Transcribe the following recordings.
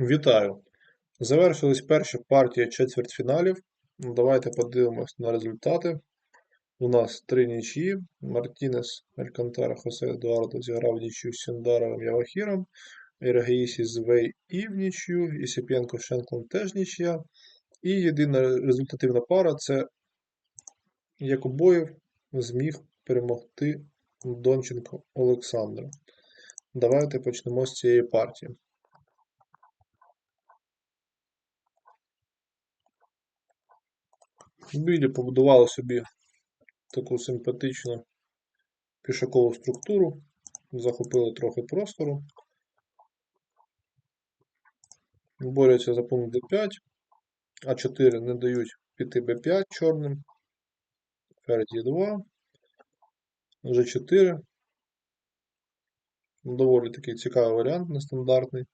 Вітаю! Завершились перші партії четвертьфіналів. Давайте подивимось на результати. У нас три нічиї. Мартінес Алькантара Хосе Едуардо зіграв нічию з Сіндаровим Явахіром. Іргеїсіс Звей і в нічию, Ісіпенко Шенклом теж нічия. І єдина результативна пара це Якубоєв зміг перемогти Донченко Олександра. Давайте почнемо з цієї партії. Білі побудували собі таку симпатичну пішакову структуру, захопили трохи простору, борються за пункт d5, а4 не дають піти b5 чорним, ферзь e2, g4. Доволі такий цікавий варіант, нестандартний.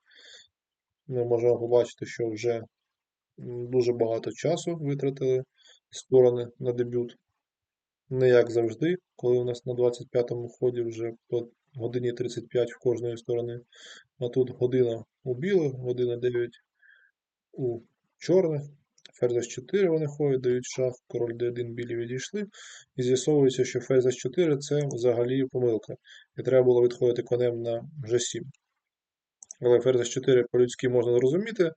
Ми можемо побачити, що вже дуже багато часу витратили сторони на дебют. Не як завжди, коли у нас на 25-му ході вже по годині 35 в кожної сторони. А тут година у білих, година 9 у чорних. Ферзь 4 вони ходять, дають шах, король d1 білі відійшли. І з'ясовується, що ферзь 4 це взагалі помилка. І треба було відходити конем на g7. Але ферзь 4 по-людськи можна зрозуміти.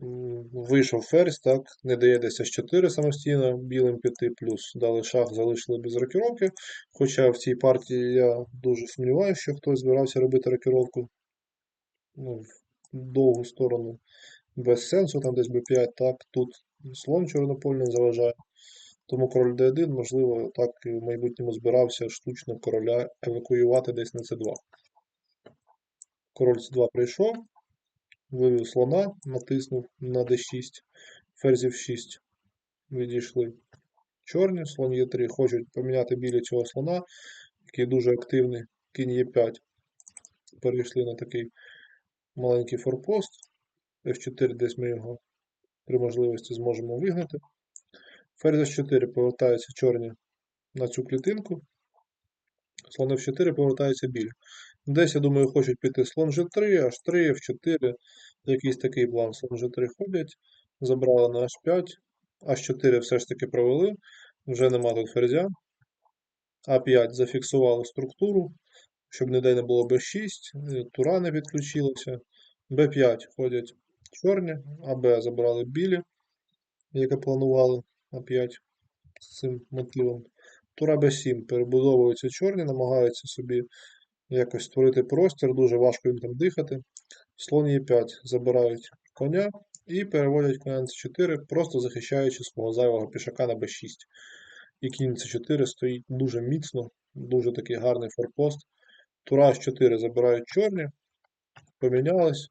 Вийшов ферзь, так, не дає десь С4 самостійно, білим піти, плюс дали шах, залишили без рокіровки. Хоча в цій партії я дуже сумніваюся, що хтось збирався робити рокіровку ну, в довгу сторону без сенсу, там десь b5, так, тут слон чорнопольний заважає. Тому король d1, можливо, так і в майбутньому збирався штучно короля евакуювати десь на c2. Король c2 прийшов, вивів слона, натиснув на d6, ферзів 6 відійшли. Чорні, слон Е3 хочуть поміняти білі цього слона, який дуже активний, кінь Е5. Перейшли на такий маленький форпост. F4 десь ми його при можливості зможемо вигнати. Ферзь 4 повертаються чорні на цю клітинку. Слон F4 повертається білі. Десь, я думаю, хочуть піти слон G3, H3, F4, якийсь такий план. Слон G3 ходять, забрали на H5, H4 все ж таки провели, вже нема тут ферзя. А5 зафіксували структуру, щоб ніде не було B6, е, тура не підключилася. Б5 ходять чорні, АБ забрали білі, яке планували А5 з цим мотивом. Тура Б7 перебудовуються чорні, намагаються собі якось створити простір, дуже важко їм там дихати. Слон Е5 забирають коня і переводять коня на С4, просто захищаючи свого зайвого пішака на Б6. І кінь С4 стоїть дуже міцно, дуже такий гарний форпост. Тура H4 забирають чорні, помінялись.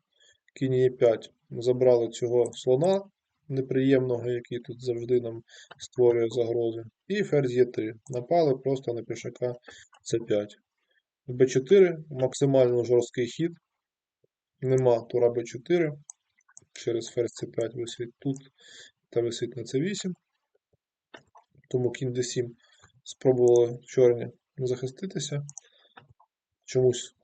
Кінь Е5 забрали цього слона неприємного, який тут завжди нам створює загрози. І ферзь Е3. Напали просто на пішака С5. Б4 максимально жорсткий хід. Нема тура Б4. Через ферзь С5 висить тут та висить на С8. Тому кінь Д7 спробували чорні захиститися. Чомусь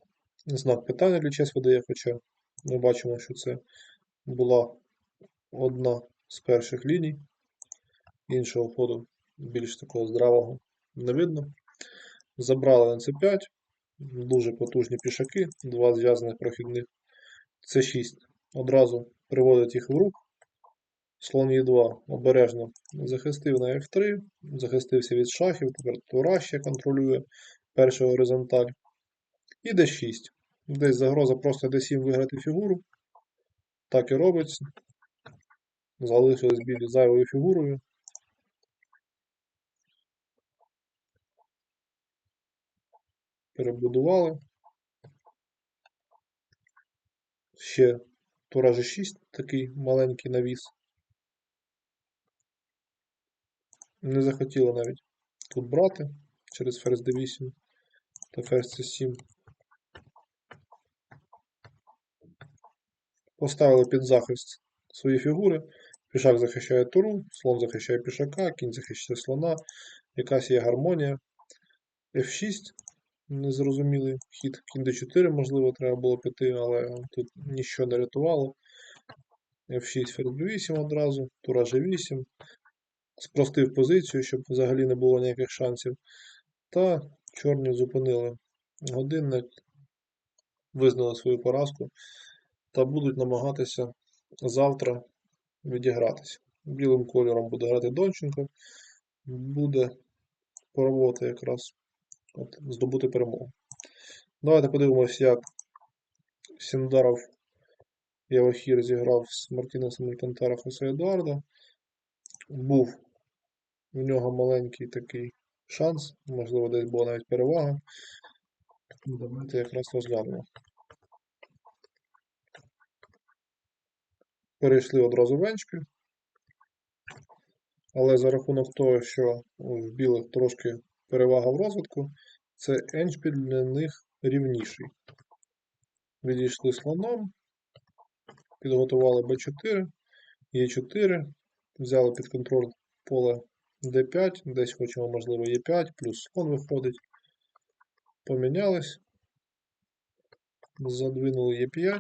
знак питання для час видає, хоча ми бачимо, що це була одна з перших ліній. Іншого ходу більш такого здравого не видно. Забрали на С5. Дуже потужні пішаки, два зв'язаних прохідних. С6 одразу приводить їх в рух. Слон Е2 обережно захистив на F3, захистився від шахів, тепер Тура ще контролює першу горизонталь. І D6. Десь загроза просто D7 виграти фігуру. Так і робиться. Залишились білі зайвою фігурою. Перебудували. Ще Тура G6, такий маленький навіс. Не захотіло навіть тут брати через ферзь D8 та ферзь C7. Поставили під захист свої фігури. Пішак захищає туру, слон захищає пішака, кінь захищає слона. Якась є гармонія. F6. Незрозумілий хід. Кінь D4, можливо, треба було піти, але тут нічого не рятувало. F6, ферзь B8 одразу, тура G8. Спростив позицію, щоб взагалі не було ніяких шансів. Та чорні зупинили годинник, визнали свою поразку та будуть намагатися завтра відігратися. Білим кольором буде грати Донченко, буде пробувати якраз от, здобути перемогу. Давайте подивимось, як Сіндаров Явахір зіграв з Мартінесом Алькантара Хосе Едуарда. Був у нього маленький такий шанс, можливо, десь була навіть перевага. Давайте якраз розглянемо. Перейшли одразу в Еншпіль. Але за рахунок того, що в білих трошки перевага в розвитку, це Еншпіль для них рівніший. Відійшли слоном, підготували Б4, Е4, взяли під контроль поле Д5, десь хочемо, можливо, Е5, плюс слон виходить. Помінялись, задвинули Е5,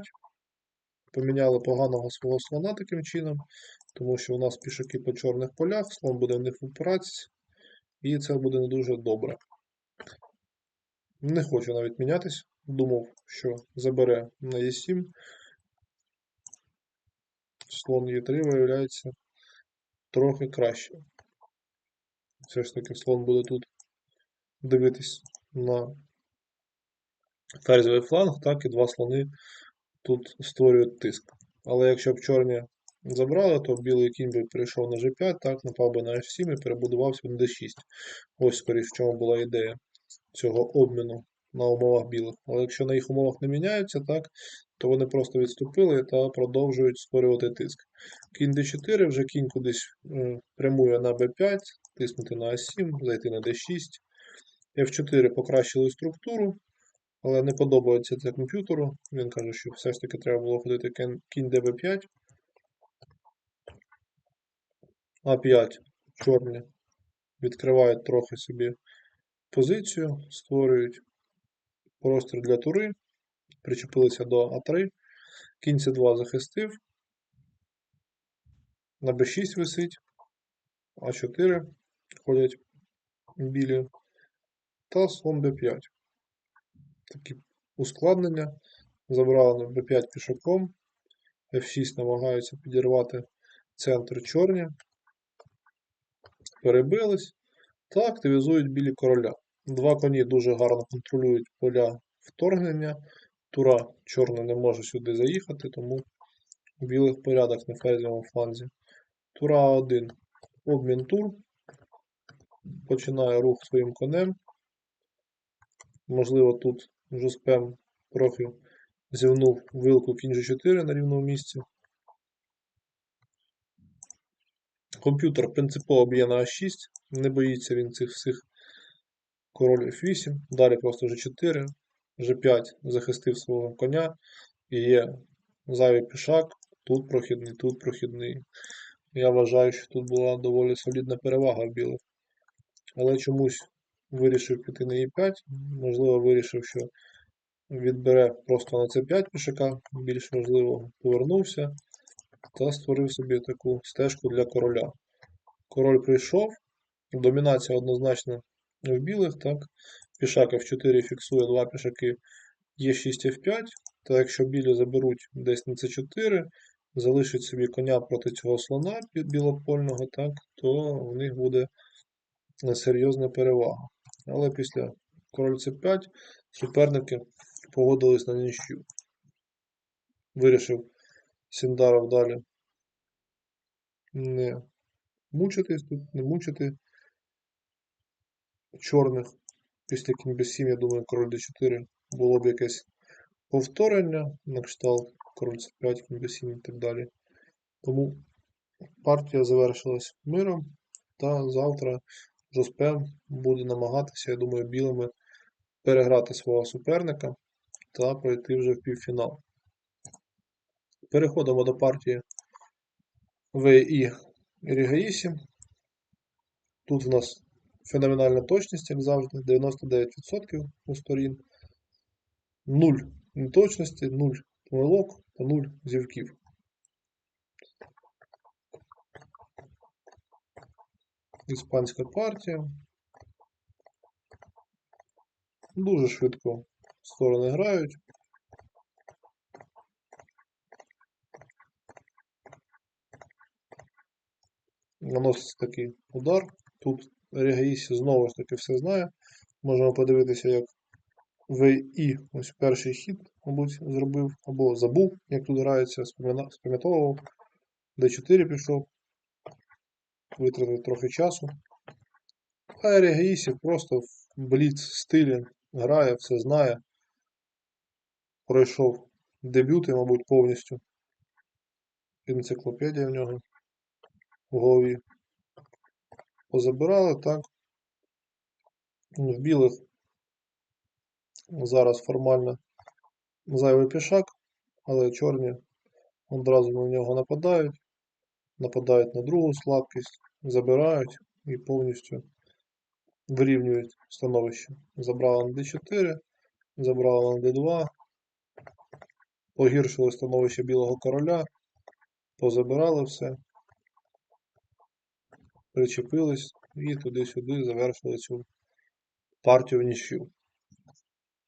поміняли поганого свого слона таким чином, тому що у нас пішаки по чорних полях, слон буде в них впиратися, і це буде не дуже добре. Не хочу навіть мінятись. Думав, що забере на Е7. Слон Е3 виявляється трохи краще. Все ж таки слон буде тут дивитись на ферзовий фланг, так і два слони тут створюють тиск. Але якщо б чорні забрали, то білий кінь би перейшов на G5, так, напав би на H7 і перебудувався на D6. Ось, скоріше, в чому була ідея цього обміну на умовах білих. Але якщо на їх умовах не міняються, так, то вони просто відступили та продовжують створювати тиск. Кінь D4, вже кінь кудись е, прямує на B5, тиснути на А7, зайти на D6. F4 покращили структуру, але не подобається це комп'ютеру. Він каже, що все ж таки треба було ходити кінь DB5. А5 чорні. Відкривають трохи собі позицію, створюють простір для тури, причепилися до А3, кінь С2 захистив, на Б6 висить, А4 ходять білі, та слон Б5. Такі ускладнення. Забрали на Б5 пішаком, F6 намагаються підірвати центр чорні, перебились та активізують білі короля. Два коні дуже гарно контролюють поля вторгнення. Тура чорна не може сюди заїхати, тому білих порядок на ферзовому фланзі. Тура 1. Обмін тур. Починає рух своїм конем. Можливо, тут Жуспем трохи зівнув вилку кінь G4 на рівному місці. Комп'ютер принципово б'є на А6, не боїться він цих всіх король F8, далі просто G4, G5 захистив свого коня, і є зайвий пішак, тут прохідний, тут прохідний. Я вважаю, що тут була доволі солідна перевага в білих. Але чомусь вирішив піти на E5, можливо, вирішив, що відбере просто на C5 пішака, більш можливо, повернувся та створив собі таку стежку для короля. Король прийшов, домінація однозначно в білих, так, пішак F4 фіксує два пішаки Е6 F5, та якщо білі заберуть десь на C4, залишить собі коня проти цього слона білопольного, так, то в них буде серйозна перевага. Але після король c5 суперники погодились на нічю. Вирішив Сіндаров далі не мучитись тут, не мучити чорних. Після кінь b7, я думаю, король d4 було б якесь повторення на кшталт король c5, кінь b7 і так далі. Тому партія завершилась миром, та завтра Жоспем буде намагатися, я думаю, білими переграти свого суперника та пройти вже в півфінал. Переходимо до партії VI Рігаїсі. Тут в нас феноменальна точність, як завжди, 99% у сторін. 0 неточності, 0 помилок та 0 зівків. Іспанська партія. Дуже швидко сторони грають. Наноситься такий удар. Тут Регаїсі знову ж таки все знає. Можемо подивитися, як ВІ ось перший хід, мабуть, зробив, або забув, як тут грається, спам'ятовував. Д4 пішов, витратив трохи часу. А Регаїсі просто в бліц стилі грає, все знає. Пройшов дебюти, мабуть, повністю. Енциклопедія в нього в голові. Позабирали, так. В білих зараз формально зайвий пішак, але чорні одразу на нього нападають, нападають на другу слабкість, забирають і повністю вирівнюють становище. Забрали на d4, забрали на d2, погіршили становище білого короля, позабирали все, причепились і туди-сюди завершили цю партію в нічю.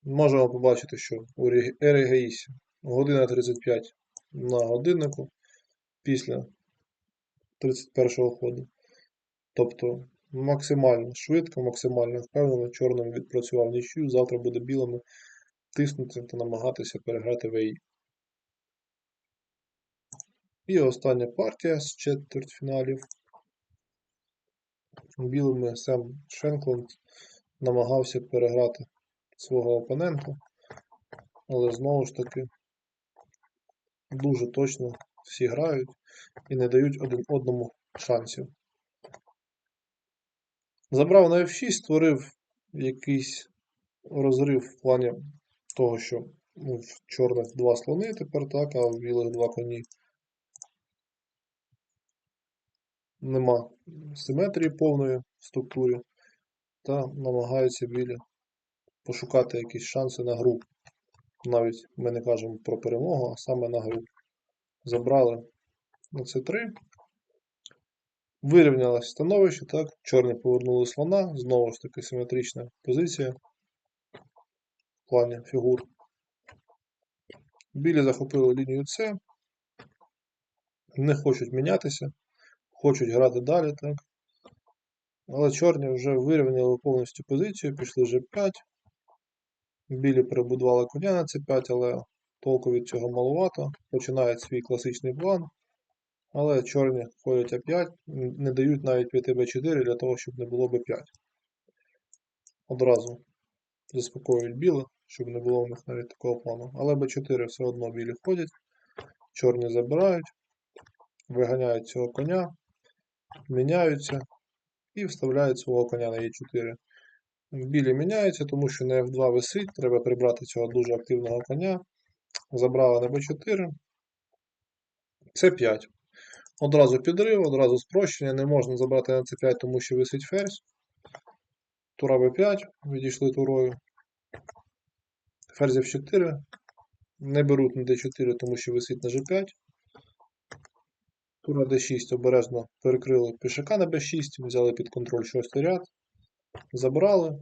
Можемо побачити, що у Ерегеїсі година 35 на годиннику після 31 ходу. Тобто максимально швидко, максимально впевнено, чорним відпрацював нічю, завтра буде білими тиснути та намагатися переграти ВІ. І остання партія з четвертьфіналів. Білими Сем Шенкланд намагався переграти свого опонента, але знову ж таки дуже точно всі грають і не дають один одному шансів. Забрав на F6, створив якийсь розрив в плані того, що ну, в чорних два слони тепер так, а в білих два коні. Нема симетрії повної в структурі, та намагаються білі пошукати якісь шанси на гру. Навіть ми не кажемо про перемогу, а саме на гру. Забрали на С3. Вирівнялось становище, так, чорні повернули слона, знову ж таки симетрична позиція в плані фігур. Білі захопили лінію С, не хочуть мінятися, хочуть грати далі, так. Але чорні вже вирівняли повністю позицію, пішли G5. Білі перебудували коня на c5, але толку від цього маловато. Починають свій класичний план. Але чорні ходять А5, не дають навіть піти Б4 для того, щоб не було Б5. Одразу заспокоюють білих, щоб не було в них навіть такого плану. Але Б4 все одно білі ходять, чорні забирають, виганяють цього коня, міняються і вставляють свого коня на Е4. Білі міняються, тому що на F2 висить, треба прибрати цього дуже активного коня. Забрали на b4. С5. Одразу підрив, одразу спрощення. Не можна забрати на c5, тому що висить ферзь. Тура b5, відійшли турою. Ферзь f4. Не беруть на d4, тому що висить на g5. Тура d6 обережно перекрили пішака на b6, взяли під контроль шостий ряд. Забрали.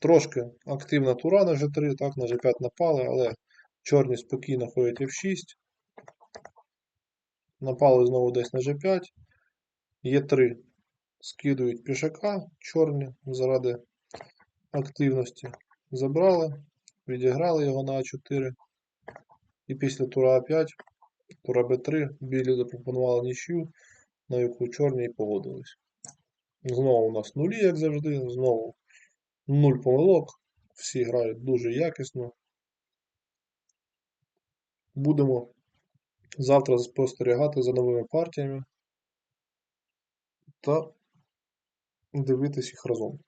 Трошки активна тура на G3, так, на G5 напали, але чорні спокійно ходять F6. Напали знову десь на G5. Е3 скидують пішака, чорні заради активності. Забрали, відіграли його на А4. І після тура А5, тура Б3, білі запропонували нічю, на яку чорні погодились. Знову у нас нулі, як завжди, знову нуль помилок. Всі грають дуже якісно. Будемо завтра спостерігати за новими партіями та дивитись їх разом.